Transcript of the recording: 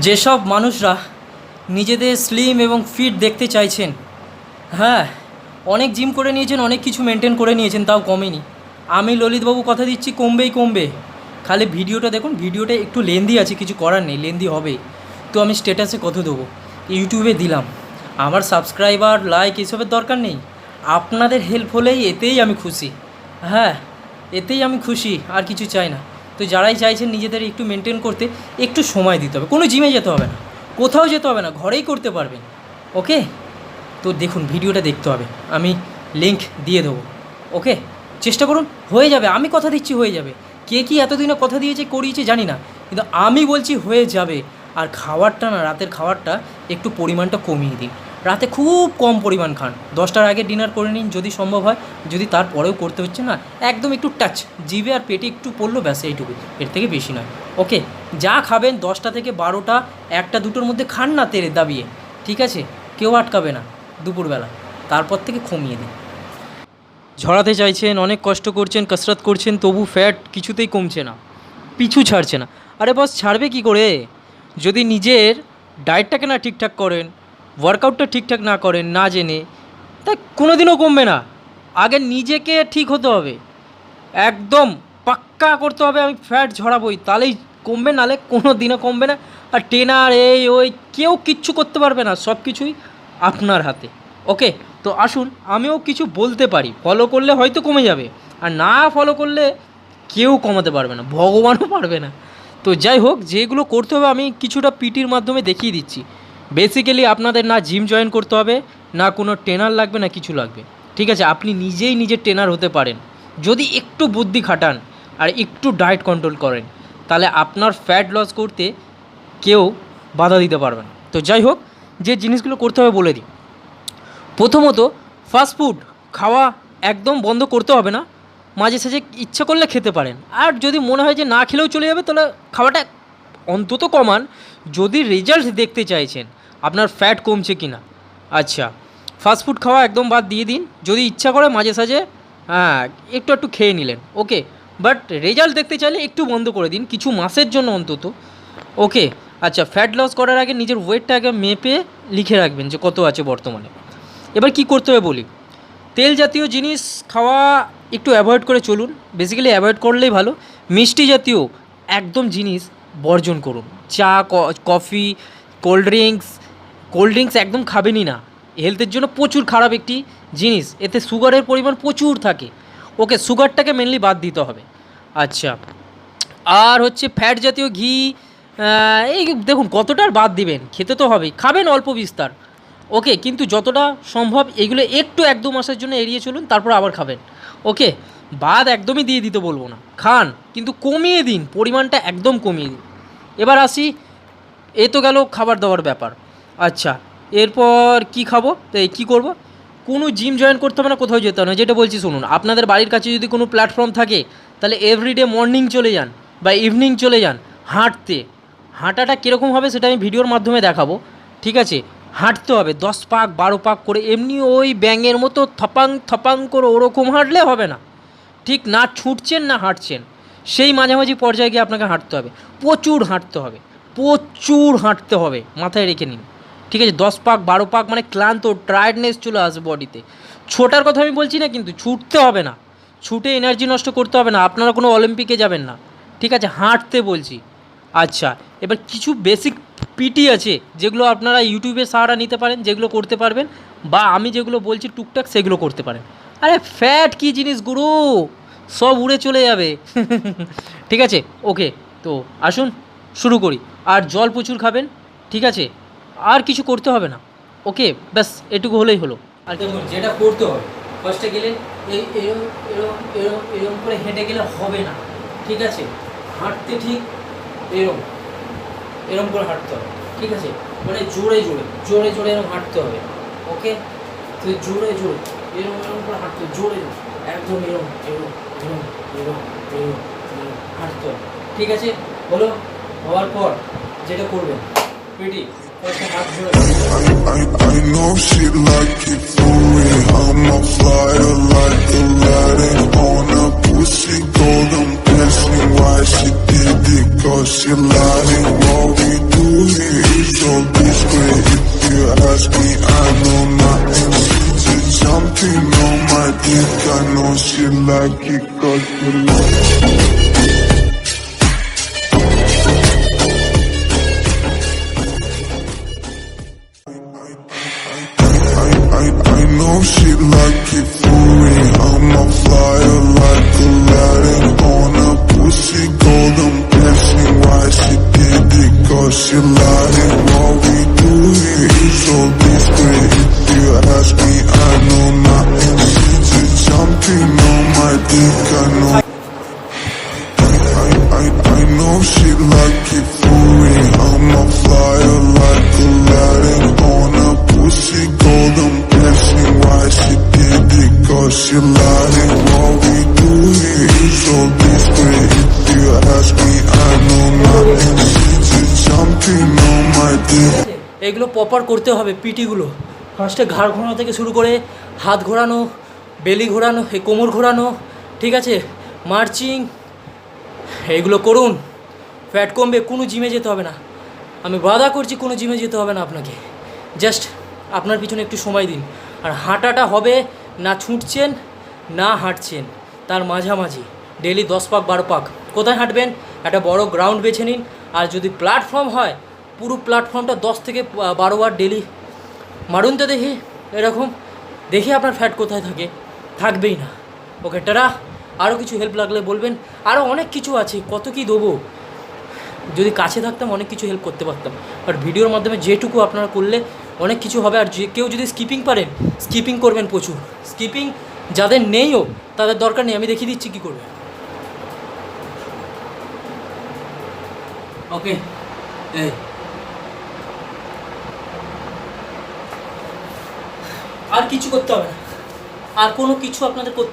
যেসব মানুষরা নিজেদের স্লিম এবং ফিট দেখতে চাইছেন হ্যাঁ অনেক জিম করে নিয়েছেন, অনেক কিছু মেনটেন করে নিয়েছেন, তাও কমেনি। আমি ললিতবাবু কথা দিচ্ছি, কমবেই কমবে। খালি ভিডিওটা দেখুন, ভিডিওটা একটু লেন্দি আছে, কিছু করার নেই লেন্দি হবে। তো আমি স্ট্যাটাসে কত দেবো। ইউটিউবে দিলাম। আমার সাবস্ক্রাইবার লাইক এসবের দরকার নেই। আপনাদের হেল্প হলেই এতেই আমি খুশি। হ্যাঁ এতেই আমি খুশি, আর কিছু চাই না। তো যারাই চাইছেন নিজেদের একটু মেনটেন করতে, একটু সময় দিতে হবে। কোনো জিমে যেতে হবে না। কোথাও যেতে হবে না, ঘরেই করতে পারবেন। ওকে? তো দেখুন, ভিডিওটা দেখতে হবে। আমি লিংক দিয়ে দেবো। ওকে? চেষ্টা করুন, হয়ে যাবে। আমি কথা দিচ্ছি, হয়ে যাবে। কে কি এতদিনে কথা দিয়েছে, করিয়েছে, জানি না। কিন্তু আমি বলছি, হয়ে যাবে। আর খাবারটা না, রাতের খাবারটা একটু পরিমাণটা কমিয়ে দিন। রাতে খুব কম পরিমাণ খান। দশটার আগে ডিনার করে নিন যদি সম্ভব হয়। যদি তারপরেও করতে হচ্ছে না, একদম একটু টাচ জিভে আর পেটে একটু পড়ল, ব্যাস এইটুকু। এর থেকে বেশি নয়। ওকে যা খাবেন দশটা থেকে বারোটা, একটা দুটোর মধ্যে খান না তেরে দাবিয়ে। ঠিক আছে? কেউ আটকাবে না দুপুরবেলা। তারপর থেকে কমিয়ে দিন। ঝরাতে চাইছেন, অনেক কষ্ট করছেন, কসরত করছেন, তবু ফ্যাট কিছুতেই কমছে না। পিছু ছাড়ছে না। আরে বস ছাড়বে কি করে? যদি নিজের ডায়েটটাকে না ঠিকঠাক করেন ওয়ার্কআউটটা ঠিকঠাক না করেন, না জেনে, তা কোনো দিনও কমবে না। আগে নিজেকে ঠিক হতে হবে। একদম পাক্কা করতে হবে, আমি ফ্যাট ঝরাবই, তাহলেই কমবে, নালে কোনো দিনও কমবে না। আর ট্রেনার এই, ওই, কেউ কিচ্ছু করতে পারবে না সব কিছুই আপনার হাতে। ওকে তো আসুন, আমিও কিছু বলতে পারি। ফলো করলে হয়তো কমে যাবে। আর না ফলো করলে কেউ কমাতে পারবে না, ভগবানও পারবে না। তো যাই হোক, যেগুলো করতে হবে, আমি কিছুটা পিটির মাধ্যমে দেখিয়ে দিচ্ছি। বেসিক্যালি আপনাদের না জিম জয়েন করতে হবে, না কোনো ট্রেনার লাগবে, না কিছু লাগবে। ঠিক আছে, আপনি নিজেই নিজের ট্রেনার হতে পারেন। যদি একটু বুদ্ধি খাটান আর একটু ডায়েট কন্ট্রোল করেন, তাহলে আপনার ফ্যাট লস করতে কেউ বাধা দিতে পারবে না। তো যাই হোক, যে জিনিসগুলো করতে হবে বলে দিই। প্রথমত ফাস্টফুড খাওয়া একদম বন্ধ করতে হবে না। মাঝে সাঝে ইচ্ছা করলে খেতে পারেন। আর যদি মনে হয় যে না খেলেও চলে যাবে, তাহলে খাওয়াটা অন্তত কমান। যদি রেজাল্ট দেখতে চাইছেন আপনার ফ্যাট কমছে কি না আচ্ছা ফাস্টফুড খাওয়া একদম বাদ দিয়ে দিন। যদি ইচ্ছা করে মাঝে সাঝে হ্যাঁ একটু একটু খেয়ে নিলেন ওকে বাট রেজাল্ট দেখতে চাইলে একটু বন্ধ করে দিন, কিছু মাসের জন্য অন্তত ওকে আচ্ছা ফ্যাট লস করার আগে নিজের ওয়েটটা আগে মেপে লিখে রাখবেন যে কত আছে বর্তমানে। এবার কি করতে হবে বলি? তেল জাতীয় জিনিস খাওয়া একটু অ্যাভয়েড করে চলুন। বেসিক্যালি অ্যাভয়েড করলেই ভালো। মিষ্টি জাতীয় একদম জিনিস বর্জন করুন। চা coffee cold drinks cold drinks একদম খাবেনই না। হেলথের জন্য প্রচুর খারাপ একটি জিনিস। এতে সুগারের পরিমাণ প্রচুর থাকে। ওকে, সুগারটাকে মেনলি বাদ দিতে হবে। আচ্ছা। আর হচ্ছে ফ্যাট জাতীয় ঘি এই দেখুন কতটা আর বাদ দিবেন। খেতে তো হবেই। খাবেন অল্প বিস্তার। ওকে, কিন্তু যতটা সম্ভব এগুলো একটু এক দু মাসের জন্য এড়িয়ে চলুন, তারপর আবার খাবেন। ওকে, বাদ একদমই দিয়ে দিতে বলব না। খান, কিন্তু কমিয়ে দিন। পরিমাণটা একদম কমিয়ে দিন। এবার আসি, এ তো গেল খাবার দাবার ব্যাপার। আচ্ছা এরপর কি খাব? তো, কী করব? কোনো জিম জয়েন করতে হবে না, কোথাও যেতে হবে না, যেটা বলছি শুনুন, আপনাদের বাড়ির কাছে যদি কোনো প্ল্যাটফর্ম থাকে, তাহলে এভরিডে মর্নিং চলে যান বা ইভিনিং চলে যান, হাঁটতে। হাঁটাটা কীরকম হবে সেটা আমি ভিডিওর মাধ্যমে দেখাবো, ঠিক আছে? হাঁটতে হবে, দশ পাক, বারো পাক করে এমনি ওই ব্যাঙের মতো থপাং থপাং করে ওরকম হাঁটলে হবে না। ঠিক না ছুটছেন, না হাঁটছেন, সেই মাঝামাঝি পর্যায়ে গিয়ে আপনাকে হাঁটতে হবে। প্রচুর হাঁটতে হবে, প্রচুর হাঁটতে হবে, মাথায় রেখে নিন। ঠিক আছে, দশ পাক, বারো পাক মানে ক্লান্ত টায়ার্ডনেস চলে আসবে বডিতে ছোটার কথা আমি বলছি না কিন্তু, ছুটতে হবে না। ছুটে এনার্জি নষ্ট করতে হবে না, আপনারা কোনো অলিম্পিকে যাবেন না। ঠিক আছে, হাঁটতে বলছি। আচ্ছা এবার কিছু বেসিক পিটি আছে, যেগুলো আপনারা ইউটিউবে সাহারা নিতে পারেন, যেগুলো করতে পারবেন, বা আমি যেগুলো বলছি টুকটাক সেগুলো করতে পারেন। আরে ফ্যাট কি জিনিস গুরু? সব উড়ে চলে যাবে। ঠিক আছে ওকে তো আসুন, শুরু করি। আর জল প্রচুর খাবেন, ঠিক আছে? আর কিছু করতে হবে না। ওকে, ব্যাস, এটুকু হলেই হলো। আর যেটা করতে হবে ফার্স্টে গেলে এই এরম এরম এরম এরম করে হেঁটে গেলে হবে না। ঠিক আছে? হাঁটতে ঠিক এরম এরম করে হাঁটতে হবে। ঠিক আছে? মানে জোরে জোরে জোরে জোরে এরম হাঁটতে হবে। ওকে? তো জোরে জোরে, এরম এরম করে হাঁটতে জোরে একদম এরম এরম এরম এরম এরম হাঁটতে হবে। ঠিক আছে? হলো, হওয়ার পর যেটা করবেন পেটি I, I know she like it for real I'm a flyer like Aladdin On a pussy golden blessing Why she did it? Cause she lying. What we do here is so discreet. If you ask me I know nothing. She's jumping on my dick. I know she like it cause she like it. some shit like it এগুলো proper করতে হবে পিটিগুলো। ফার্স্টে ঘাড় ঘোরানো থেকে শুরু করে হাত ঘোরানো, বেলি ঘোরানো কোমর ঘোরানো, ঠিক আছে? মার্চিং, এগুলো করুন। ফ্যাট কমবে, কোনো জিমে যেতে হবে না। আমি বাধা করছি, কোনো জিমে যেতে হবে না আপনাকে। জাস্ট আপনার পিছনে একটু সময় দিন। আর হাঁটাটা হবে না ছুটছেন, না হাঁটছেন, তার মাঝামাঝি। ডেলি দশ পাক, বারো পাক। কোথায় হাঁটবেন? একটা বড় গ্রাউন্ড বেছে নিন। আর যদি প্ল্যাটফর্ম হয় পুরো প্ল্যাটফর্মটা দশ থেকে বারো বার ডেলি মারুন তো দেখি, এরকম। দেখি আপনার ফ্যাট কোথায় থাকে। থাকবেই না। ওকে টারা আরও কিছু হেল্প লাগলে বলবেন। আরও অনেক কিছু আছে, কত কি দেবো? যদি কাছে থাকতাম অনেক কিছু হেল্প করতে পারতাম। আর ভিডিওর মাধ্যমে যেটুকু আপনারা করলে অনেক কিছু হবে। আর যে কেউ যদি স্কিপিং পারেন স্কিপিং করবেন প্রচুর। স্কিপিং যাদের নেইও, তাদের দরকার নেই। আমি দেখিয়ে দিচ্ছি কী করবে ওকে এই। আর কিছু করতে হবে না। আর কোনো কিছু আপনাদের করতে